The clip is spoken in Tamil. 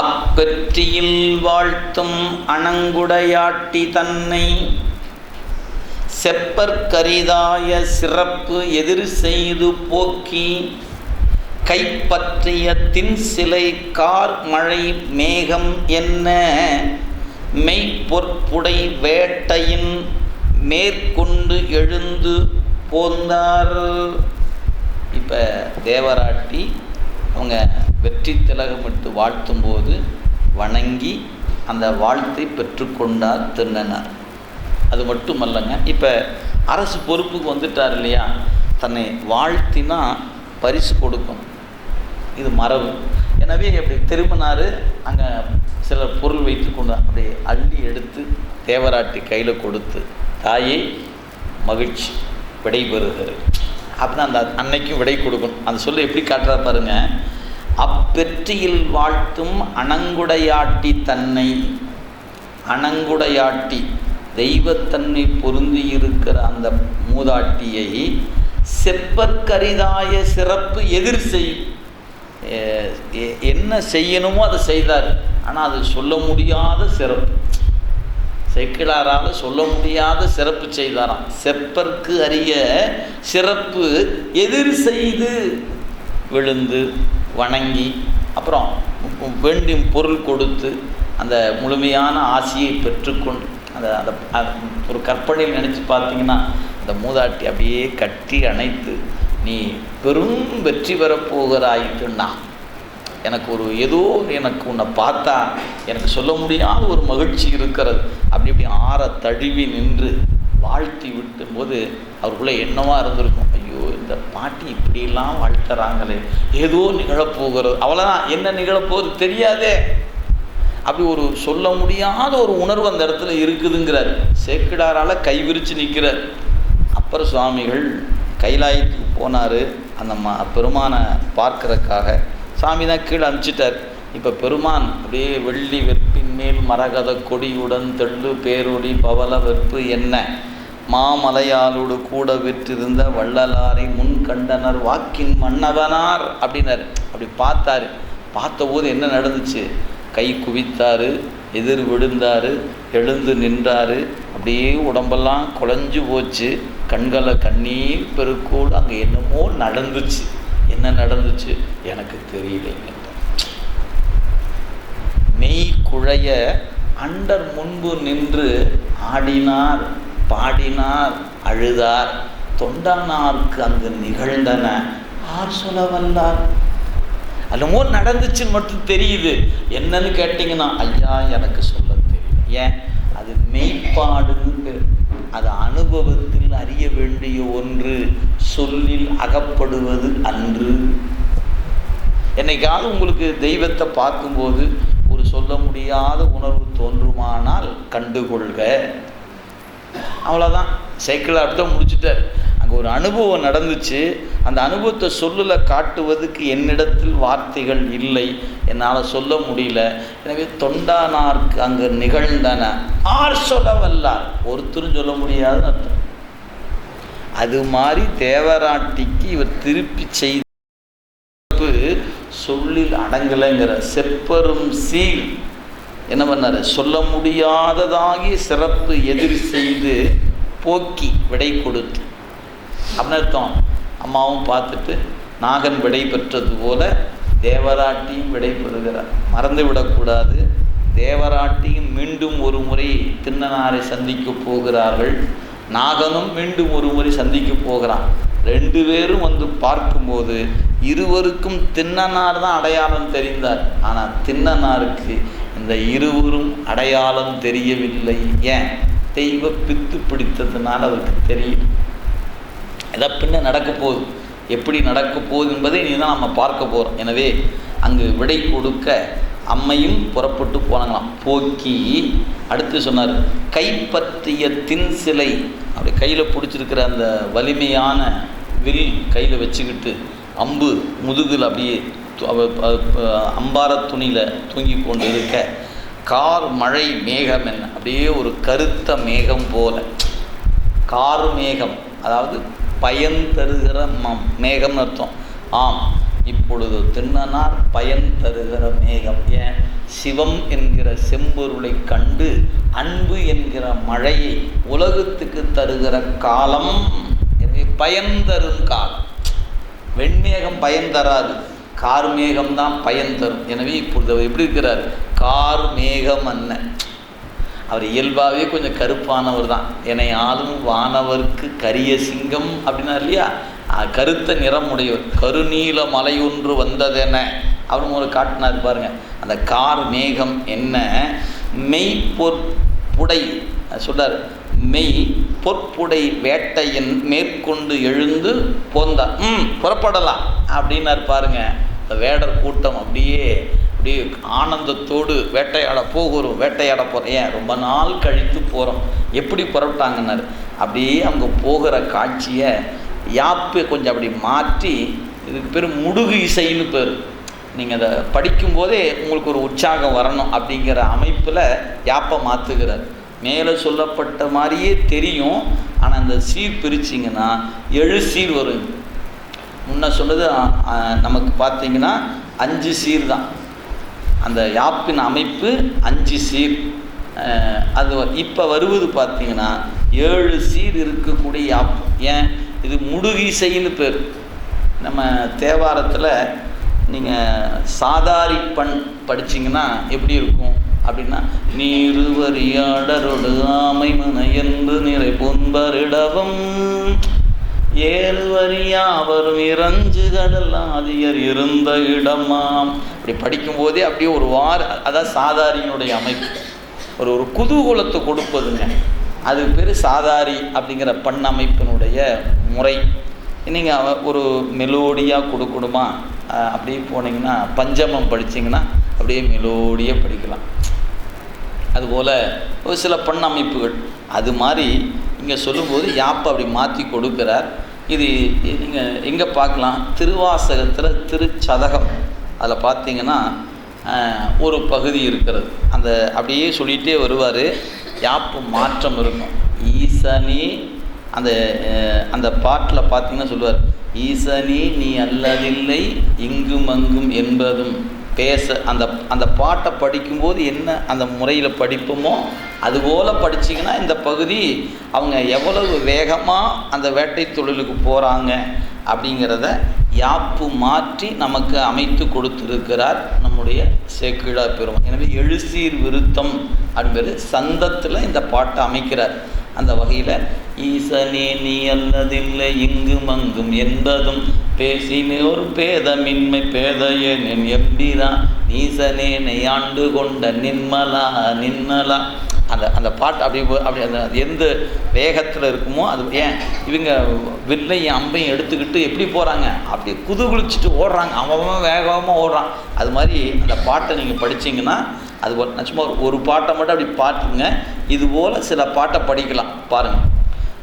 அப்பெற்றியில் வாழ்த்தும் அணங்குடையாட்டி தன்னை. செப்பற்கரிதாய சிறப்பு எதிர் செய்து போக்கி கைப்பற்றிய தின் சிலை கார் மழை மேகம் என்ன. மெய்ப்பொற்புடை வேட்டையின் மேற்கொண்டு எழுந்து போந்தார். இப்போ தேவராட்டி அவங்க வெற்றி திலகமிட்டு வாழ்த்தும்போது வணங்கி அந்த வாழ்த்தை பெற்றுக்கொண்டார் திருநனார் அது மட்டும் அல்லங்க இப்போ அரசு பொறுப்புக்கு வந்துட்டார் இல்லையா? தன்னை வாழ்த்தினா பரிசு கொடுக்கும். இது மரபு. எனவே அப்படி திரும்பினார் அங்கே சில பொருள் வைத்து கொண்டு அப்படியே அள்ளி எடுத்து தேவராட்டி கையில் கொடுத்து தாயை மகிழ்ச்சி விடை பெறுகிறது அப்படின்னா அந்த அன்னைக்கும் விடை கொடுக்கணும். அந்த சொல்ல எப்படி காட்டுறா பாருங்கள் அப்பெற்றியில் வாழ்த்தும் அணங்குடையாட்டி தன்னை அணங்குடையாட்டி தெய்வத்தன்மை பொருந்தி இருக்கிற அந்த மூதாட்டியை செப்பற்கரிதாய சிறப்பு எதிர் செய் எ- என்ன செய்யணுமோ அதை செய்தார். ஆனால் அது சொல்ல முடியாத சிறப்பு. செக்கிலாரால் சொல்ல முடியாத சிறப்பு செய்தாராம். செப்பற்கு அறிய சிறப்பு எதிர் செய்து விழுந்து வணங்கி அப்புறம் வேண்டும் பொருள் கொடுத்து அந்த முழுமையான ஆசையை பெற்றுக்கொண்டு அந்த அந்த ஒரு கற்பனையில் நினச்சி பார்த்தீங்கன்னா அந்த மூதாட்டி அப்படியே கட்டி அணைத்து நீ பெரும் வெற்றி பெறப் போகிறாய்ட்டுன்னா எனக்கு ஒரு ஏதோ எனக்கு உன்னை பார்த்தா எனக்கு சொல்ல முடியாத ஒரு மகிழ்ச்சி இருக்கிறது. அப்படி இப்படி ஆற தழுவி நின்று வாழ்த்தி விட்டும் போது அவருக்குள்ளே என்னவாக இருந்திருக்கும். ஐயோ இந்த பாட்டி இப்படிலாம் வாழ்த்துறாங்களே. ஏதோ நிகழப்போகிறது. அவ்வளோதான் என்ன நிகழப்போகுது தெரியாதே. அப்படி ஒரு சொல்ல முடியாத ஒரு உணர்வு அந்த இடத்துல இருக்குதுங்கிறார். சேக்கிடாரால் கைவிரித்து நிற்கிறார் அப்பர் சுவாமிகள் கைலாயத்துக்கு போனார். அந்த மா பெருமானை பார்க்கறதுக்காக. சாமி தான் கீழே அனுப்பிச்சிட்டார். இப்போ பெருமான் அப்படியே வெள்ளி வெற்பின் மேல் மரகத கொடியுடன் தெள்ளு பேரொடி பவள வெற்பு என்ன? மாமலையாளோடு கூட விற்றிருந்த வள்ளலாரை முன் கண்டனர் வாக்கின் மன்னவனார் அப்படின்னார். அப்படி பார்த்தாரு. பார்த்தபோது என்ன நடந்துச்சு? கை குவித்தார் எதிர் விழுந்தார் எழுந்து நின்றாரு. அப்படியே உடம்பெல்லாம் குழஞ்சு போச்சு. கண்களை கண்ணீர் பெருக்கோடு அங்கே என்னமோ நடந்துச்சு. என்ன நடந்துச்சு? எனக்கு தெரியலைங்க மெய் குழைய அண்டர் முன்பு நின்று ஆடினார். பாடினார் அழுதார். தொண்டானார்க்கு அங்கு நிகழ்ந்தன. ஆர் சொல்ல வல்லார் அல்லமோ நடந்துச்சுன்னு மட்டும் தெரியுது. என்னன்னு கேட்டிங்கன்னா ஐயா எனக்கு சொல்ல தெரியும் ஏன்? அது மெய்ப்பாடுன்னு பேர். அது அனுபவத்தில் அறிய வேண்டிய ஒன்று. சொல்லில் அகப்படுவது அன்று. என்னைக்காவது உங்களுக்கு தெய்வத்தை பார்க்கும்போது ஒரு சொல்ல முடியாத உணர்வு தோன்றுமானால் கண்டுகொள்க. அவ்வளோதான் சைக்கிள் அப்படிதான் முடிச்சுட்டார். அங்கே ஒரு அனுபவம் நடந்துச்சு. அந்த அனுபவத்தை சொல்லில் காட்டுவதுக்கு என்னிடத்தில் வார்த்தைகள் இல்லை. என்னால் சொல்ல முடியல. எனவே தொண்டானார்க்கு அங்கு நிகழ்ந்தன. ஆர் சொல்ல வல்லார் ஒருத்தரும் சொல்ல முடியாதுன்னு அர்த்தம். அது மாதிரி தேவராட்டிக்கு இவர் திருப்பி செய்த சொல்லில் அடங்கலைங்கிற செப்பரும் சீல். என்ன பண்ணாரு? சொல்ல முடியாததாகி சிறப்பு எதிர் செய்து போக்கி விடை கொடுத்து. அப்படின்னு அர்த்தம். அம்மாவும் பார்த்துட்டு நாகன் விடை பெற்றது போல தேவராட்டியும் விடை பெறுகிறார். மறந்து விடக்கூடாது. தேவராட்டியும் மீண்டும் ஒரு முறை திண்ணனாரை சந்திக்க போகிறார்கள். நாகனும் மீண்டும் ஒரு முறை சந்திக்க போகிறான். ரெண்டு பேரும் வந்து பார்க்கும்போது இருவருக்கும் தின்னனார் தான் அடையாளம் தெரிந்தார். ஆனால் தின்னனாருக்கு இந்த இருவரும் அடையாளம் தெரியவில்லை. ஏன்? தெய்வ பித்து பிடித்ததுனால அவருக்கு தெரியும் எதை பின்ன நடக்க போகுது. எப்படி நடக்க போகுது என்பதை நீ தான் நம்ம பார்க்க போகிறோம் எனவே அங்கு விடை கொடுக்க அம்மையும் புறப்பட்டு போனாங்களாம். போக்கி அடுத்து சொன்னார் கைப்பற்றிய தின் சிலை. அப்படி கையில் பிடிச்சிருக்கிற அந்த வலிமையான வில் கையில் வச்சுக்கிட்டு அம்பு முதுகில் அப்படியே அம்பார துணியில் தூங்கி கொண்டு இருக்க கார் மழை மேகம் என்ன? அப்படியே ஒரு கருத்த மேகம் போல. கார் மேகம் அதாவது பயன் தருகிற ம மேகம்னு அர்த்தம். ஆம் இப்பொழுது திண்ணனார் பயன் தருகிற மேகம். ஏன்? சிவம் என்கிற செம்பொருளை கண்டு அன்பு என்கிற மழையை உலகத்துக்கு தருகிற காலம். எனவே பயன் தரும் காலம். வெண்மேகம் பயன் தராது. கார்மேகம் தான் பயன் தரும். எனவே இப்பொழுது அவர் எப்படி இருக்கிறார்? கார்மேகம் மேகம் அவர் இயல்பாகவே கொஞ்சம் கருப்பானவர் தான் என்னை ஆளும் வானவர்க்கு கரிய சிங்கம் அப்படின்னா இல்லையா? கருத்த நிறம் உடையவர் கருநீல மலை ஒன்று வந்ததென. அப்படின்னு ஒரு காட்டினார் பாருங்க. அந்த கார் மேகம் என்ன? மெய் பொற்புடை. சொல்றார். மெய் பொற்புடை வேட்டையின் மேற்கொண்டு எழுந்து போந்தார். ம் புறப்படலாம். அப்படின்னார் பாருங்க. இந்த வேடர் கூட்டம் அப்படியே அப்படியே ஆனந்தத்தோடு வேட்டையாட போகிறோம் வேட்டையாட போகிறோம் ஏன்? ரொம்ப நாள் கழித்து போகிறோம் எப்படி புறப்பட்டாங்கன்னாரு? அப்படியே அவங்க போகிற காட்சியை யாப்பை கொஞ்சம் அப்படி மாற்றி இதுக்கு பேர் முடுகு இசைன்னு பேர். நீங்கள் அதை படிக்கும்போதே உங்களுக்கு ஒரு உற்சாகம் வரணும் அப்படிங்கிற அமைப்பில் யாப்பை மாற்றுகிறார் மேலே சொல்லப்பட்ட மாதிரியே தெரியும். ஆனால் அந்த சீர் பிரிச்சிங்கன்னா எழு சீர் வரும். முன்ன சொன்னது நமக்கு பார்த்தீங்கன்னா அஞ்சு சீர் தான். அந்த யாப்பின் அமைப்பு அஞ்சு சீர். அது இப்போ வருவது பார்த்தீங்கன்னா ஏழு சீர் இருக்கக்கூடிய யாப் ஏன்? இது முடுகிசைன்னு பேர். நம்ம தேவாரத்தில் நீங்கள் சாதாரி பண் படிச்சிங்கன்னா எப்படி இருக்கும்? அப்படின்னா நீருவரியாடரோடு ஆமை மன நிறை பொன்பரிடவும் ஏழுவரியாவரும் இறஞ்சு கடல் ஆதியர் இருந்த இடமாம். இப்படி படிக்கும்போதே அப்படியே ஒரு வார அதான் சாதாரியினுடைய அமைப்பு. ஒரு ஒரு குதூகூலத்தை கொடுப்பதுங்க. அது பேர் சாதாரி அப்படிங்கிற பண் அமைப்பினுடைய முறை. நீங்கள் ஒரு மெலோடியாக கொடுக்கணுமா? அப்படியே போனீங்கன்னா பஞ்சமம் படிச்சீங்கன்னா அப்படியே மெலோடியாக படிக்கலாம். அதுபோல் ஒரு சில பண்ண அமைப்புகள். அது மாதிரி இங்கே சொல்லும்போது யாப்பை அப்படி மாற்றி கொடுக்கிறார். இது நீங்கள் எங்கே பார்க்கலாம்? திருவாசகத்தில் திருச்சதகம். அதில் பார்த்தீங்கன்னா ஒரு பகுதி இருக்கிறது. அந்த அப்படியே சொல்லிகிட்டே வருவார். யாப்பு மாற்றம் இருக்கும். ஈசனி அந்த அந்த பாட்டில் பார்த்தீங்கன்னா சொல்லுவார். ஈசனி நீ அல்லதில்லை இங்கும் அங்கும் என்பதும். பேச அந்த அந்த பாட்டை படிக்கும்போது என்ன அந்த முறையில் படிப்போமோ அதுபோல் படிச்சிங்கன்னா இந்த பகுதி அவங்க எவ்வளவு வேகமாக அந்த வேட்டை தொழிலுக்கு போகிறாங்க அப்படிங்கிறத யாப்பு மாற்றி நமக்கு அமைத்து கொடுத்துருக்கிறார் நம்முடைய சேக்கிழா பெரும் எனவே எழுசீர் விருத்தம் அப்படிங்கிறது சந்தத்தில் இந்த பாட்டை அமைக்கிறார். அந்த வகையில் ஈசனே நீ அல்லதில்லை இங்கும் அங்கும் என்பதும் பேசினோர் பேதமின்மை பேதையனின் எம்பிரா நீசனே நெய்யாண்டு கொண்ட நின்மலா நின்மலா. அந்த அந்த பாட்டு அப்படி போ- அப்படி அந்த அது எந்த வேகத்தில் இருக்குமோ அது ஏன் இவங்க வில்லையும் அம்பையும் எடுத்துக்கிட்டு எப்படி போகிறாங்க அப்படி குதுகுளிச்சுட்டு ஓடுறாங்க. அவன் அவன் வேகமாக ஓடுறான். அது மாதிரி அந்த பாட்டை நீங்கள் படிச்சிங்கன்னா அது சும்மா ஒரு- ஒரு பாட்டை மட்டும் அப்படி பாட்டுங்க. இது போல் சில பாட்டை படிக்கலாம். பாருங்கள்